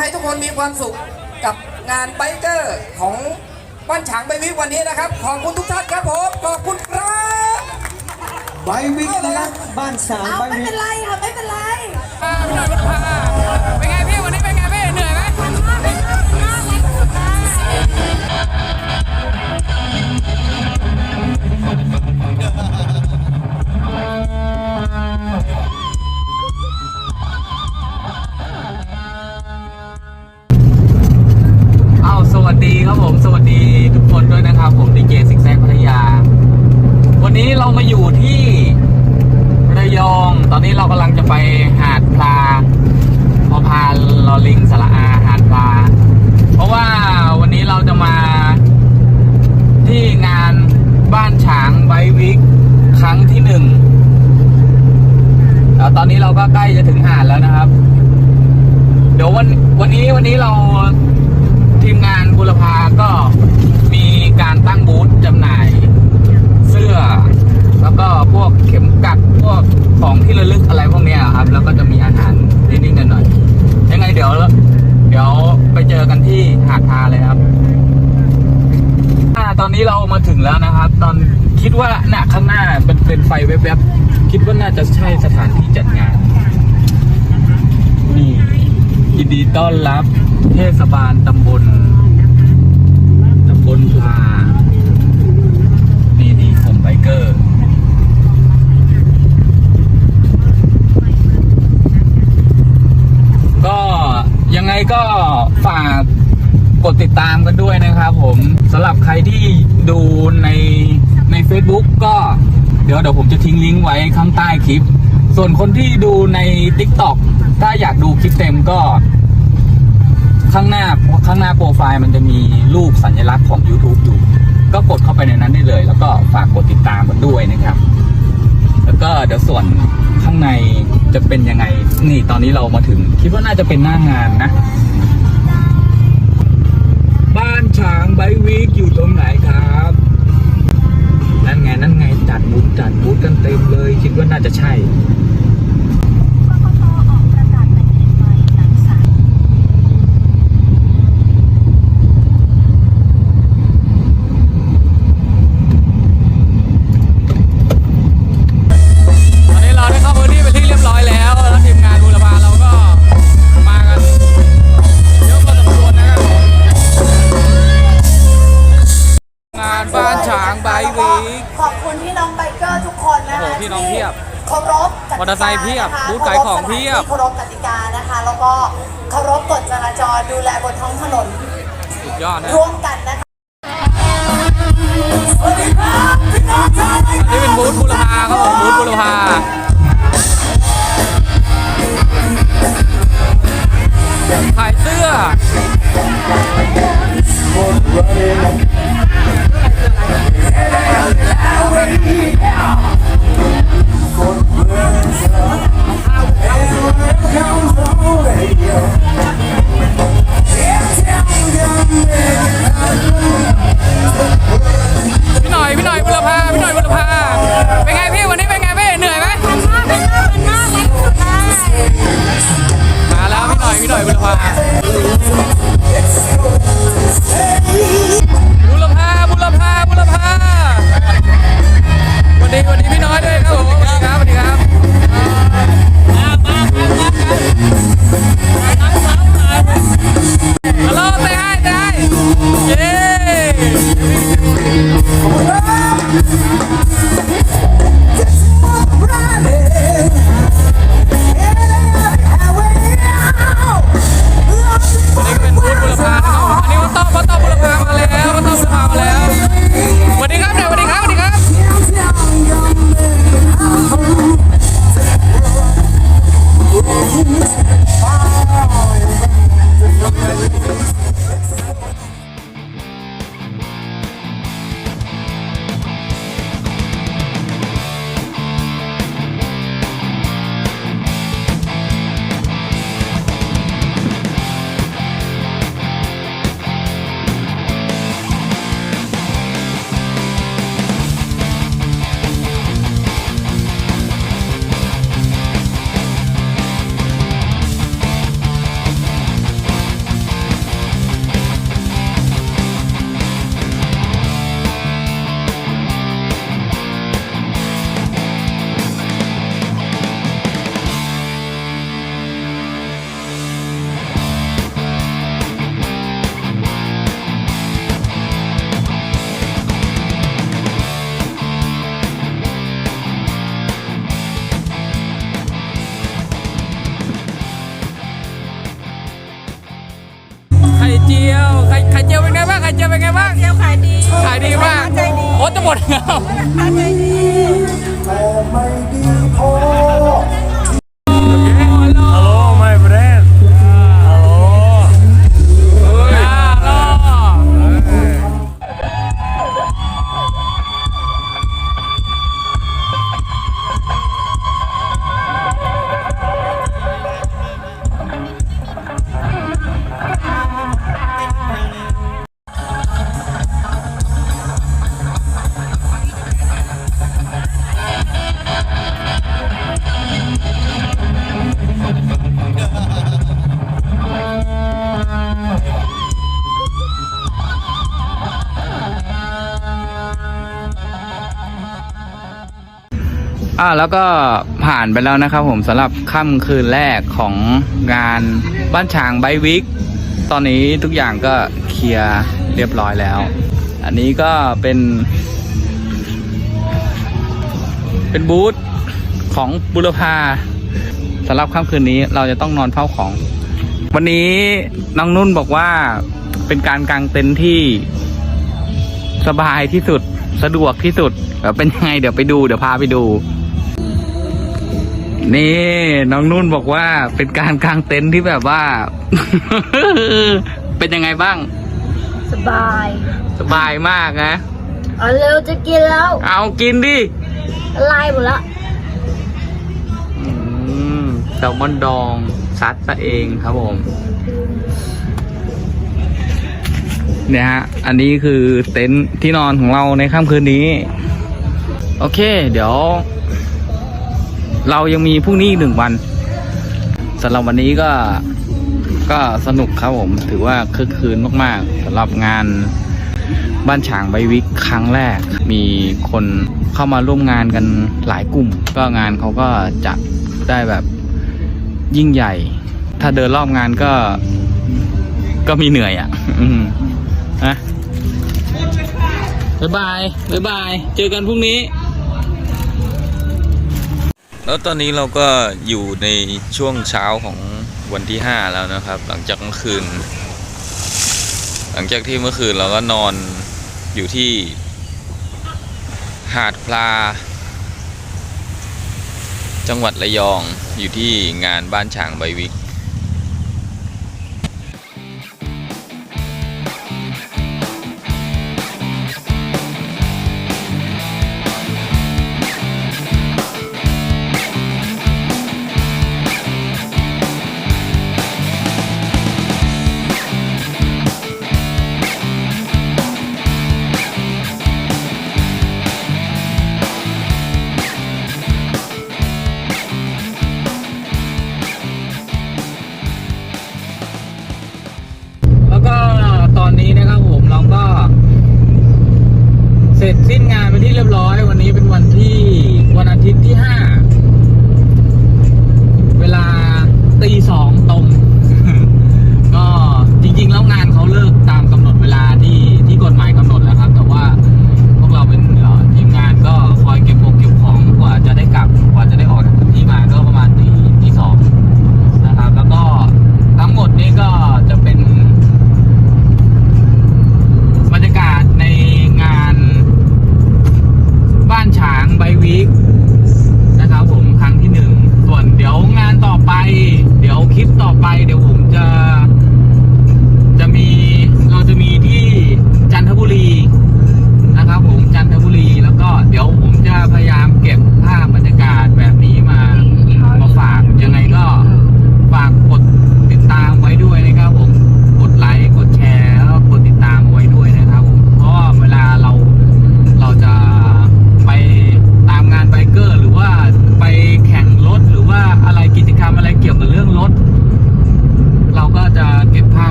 ให้ทุกคนมีความสุขกับงานไบเกอร์ของบ้านฉางไบวิกวันนี้นะครับ ขอบคุณทุกท่านครับผมขอบคุณครับไบวิกนะครับบ้านสามเอาไบไม่วิเป็นกไรค่ะไม่เป็นไรเป็น หาดพลาพอพานลอลิงสระอาหาดพลา เพราะว่าวันนี้เราจะมาที่งานบ้านฉางไบวิกครั้งที่หนึ่งแล้วตอนนี้เราก็ใกล้จะถึงหาดแล้วนะครับ เดี๋ยววันวันนี้วันนี้เราทีมงานบุรพาก็มีการตั้งบูธจำหน่าย เสื้อ แล้วก็พวกเข็มกัดพวกของที่ระลึกอะไรพวกเนี้ยครับ แล้วก็จะมีอาหารนิดๆหน่อยๆยังไงเดี๋ยว เดี๋ยวไปเจอกันที่หาดพาเลยครับอ่าตอนนี้เรามาถึงแล้วนะครับ ตอนคิดว่าน่ะข้างหน้าเป็นเป็น ไฟแวบๆ คิดว่าน่าจะใช่สถานที่จัดงาน นี่ยินดีต้อนรับเทศบาลตำบลตำบลพลานี่นี่กลุ่มไบเกอร์ก็ยังไงก็ฝากกดติดตามกันด้วยนะครับผมสำหรับใครที่ดูในใน Facebook ก็ เดี๋ยวเดี๋ยวผมจะทิ้งลิงก์ไว้ข้างใต้คลิป ส่วนคนที่ดูใน TikTok ถ้าอยากดูคลิปเต็มก็ ข้างหน้าข้างหน้าโปรไฟล์มันจะมีรูปสัญลักษณ์ของ YouTube อยู่ ก็กดเข้าไปในนั้นได้เลย แล้วก็ฝากกดติดตามกันด้วยนะครับ แล้วก็เดี๋ยวส่วนข้างในจะเป็นยังไง นี่ตอนนี้เรามาถึง คิดว่าน่าจะเป็นหน้างานนะ บ้านฉางไบวีกอยู่ตรงไหนครับ นั่นไงนั่นไงจัดบูธจัดบูธกันเต็มเลย คิดว่าน่าจะใช่ ติกามอเตอร์ไซค์เพียบนะคะบูธขายของเพียบเคารพกติกานะคะ แล้วก็เคารพกฎจราจรดูแลบนท้องถนนสุดยอดนะร่วมกันนะคะนี่เป็นบูธบูรพาครับผมบูธบูรพาขายเสื้อ ขายดีขายดีมากใจดีโอ้จะหมดแล้ว ใจดี Hello, อ่าแล้วก็ผ่านไปแล้วนะครับผมสำหรับค่ำคืนแรกของงานบ้านฉางไบวิก ตอนนี้ทุกอย่างก็เคลียร์เรียบร้อยแล้ว อันนี้ก็เป็น เป็นบูธของบุรพาสำหรับค่ำคืนนี้เราจะต้องนอนเฝ้าของ วันนี้น้องนุ่นบอกว่าเป็นการกางเต็นท์ที่สบายที่สุดสะดวกที่สุดเดี๋ยวเป็นยังไงเดี๋ยวไปดูเดี๋ยวพาไปดู นี่น้องนุ่นบอกว่าเป็นการกางเต็นท์ที่แบบว่า เป็นยังไงบ้าง สบาย สบายมากนะเอาเร็วจะกินแล้ว เอากินดิลายหมดละอืมแซลมอนดองซัดซะเองครับผม เนี่ยฮะ อันนี้คือเต็นท์ที่นอนของเราในค่ำคืนนี้ โอเค เดี๋ยว เรายังมีพรุ่งนี้อีกหนึ่งวันสำหรับวันนี้ก็ก็สนุกครับผมถือว่าคึกคืนมากๆสำหรับงานบ้านฉางใบวิกครั้งแรก มีคนเข้ามาร่วมงานกันหลายกลุ่ม ก็งานเขาก็จัดได้แบบยิ่งใหญ่ ถ้าเดินรอบงานก็ก็มีเหนื่อยอะ อืมนะบ๊ายบายบ๊ายบาย เจอกันพรุ่งนี้ แล้วตอนนี้เราก็อยู่ในช่วงเช้าของวันที่ 5 แล้วนะครับ หลังจากเมื่อคืน หลังจากที่เมื่อคืนเราก็นอนอยู่ที่หาดพลา จังหวัดระยองอยู่ที่งานบ้านฉางใบวิก